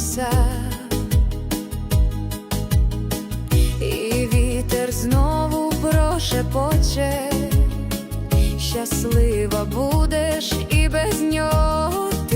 ліса. І вітер знову прошепоче, щаслива будь.